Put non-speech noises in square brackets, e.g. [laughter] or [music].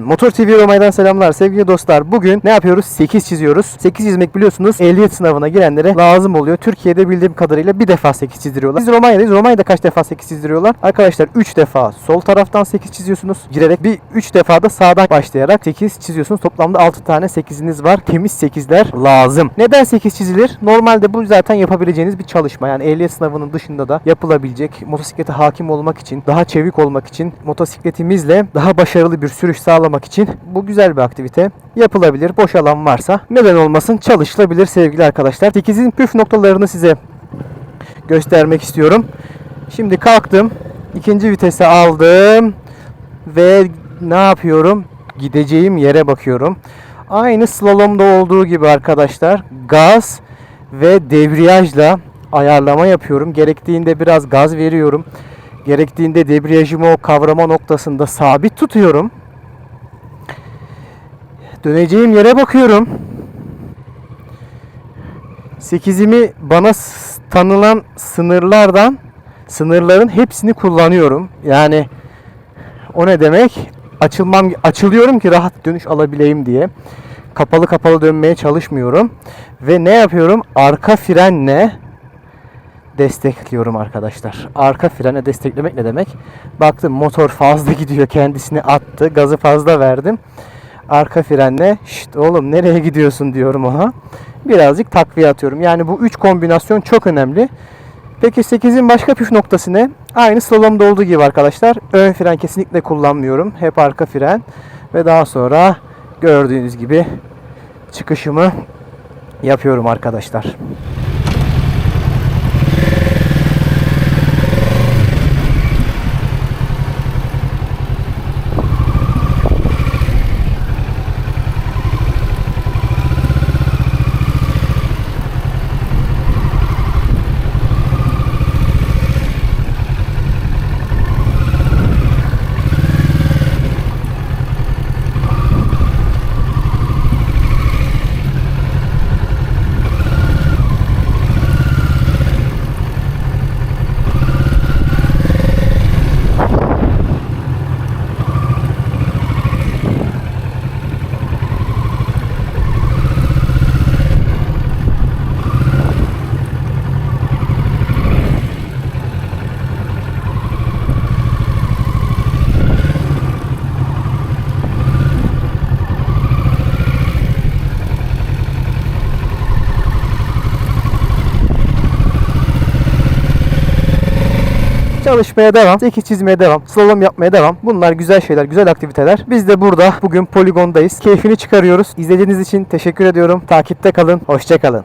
Motor TV Roma'dan selamlar sevgili dostlar. Bugün ne yapıyoruz? 8 çiziyoruz. 8 çizmek biliyorsunuz ehliyet sınavına girenlere lazım oluyor. Türkiye'de bildiğim kadarıyla bir defa 8 çizdiriyorlar. Biz Romanya'dayız. Romanya'da kaç defa 8 çizdiriyorlar? Arkadaşlar 3 defa sol taraftan 8 çiziyorsunuz. Girerek bir 3 defa da sağdan başlayarak 8 çiziyorsunuz. Toplamda 6 tane 8'iniz var. Temiz 8'ler lazım. Neden 8 çizilir? Normalde bu zaten yapabileceğiniz bir çalışma. Yani ehliyet sınavının dışında da yapılabilecek. Motosiklete hakim olmak için, daha çevik olmak için, motosikletimizle daha başarılı bir sürüş sağlamak için bu güzel bir aktivite. Yapılabilir. Boş alan varsa neden olmasın çalışılabilir sevgili arkadaşlar. 8'in püf noktalarını size göstermek istiyorum. Şimdi kalktım. ikinci vitese aldım. Ve ne yapıyorum? Gideceğim yere bakıyorum. Aynı slalomda olduğu gibi arkadaşlar gaz ve debriyajla ayarlama yapıyorum. Gerektiğinde biraz gaz veriyorum. Gerektiğinde debriyajımı o kavrama noktasında sabit tutuyorum. Döneceğim yere bakıyorum. 8'imi bana tanınan sınırlardan sınırların hepsini kullanıyorum. Yani o ne demek? Açılmam açılıyorum ki rahat dönüş alabileyim diye. Kapalı kapalı dönmeye çalışmıyorum ve ne yapıyorum? Arka frenle destekliyorum arkadaşlar. Arka frene desteklemek ne demek? Baktım motor fazla [laughs] gidiyor kendisini attı. Gazı fazla verdim. Arka frenle şşt oğlum nereye gidiyorsun diyorum ona. Birazcık takviye atıyorum. Yani bu üç kombinasyon çok önemli. Peki 8'in başka püf noktası ne? Aynı slalomda olduğu gibi arkadaşlar. Ön fren kesinlikle kullanmıyorum. Hep arka fren. Ve daha sonra gördüğünüz gibi çıkışımı yapıyorum arkadaşlar. Çalışmaya devam, 8 çizmeye devam, slalom yapmaya devam. Bunlar güzel şeyler, güzel aktiviteler. Biz de burada bugün poligondayız. Keyfini çıkarıyoruz. İzlediğiniz için teşekkür ediyorum. Takipte kalın, hoşça kalın.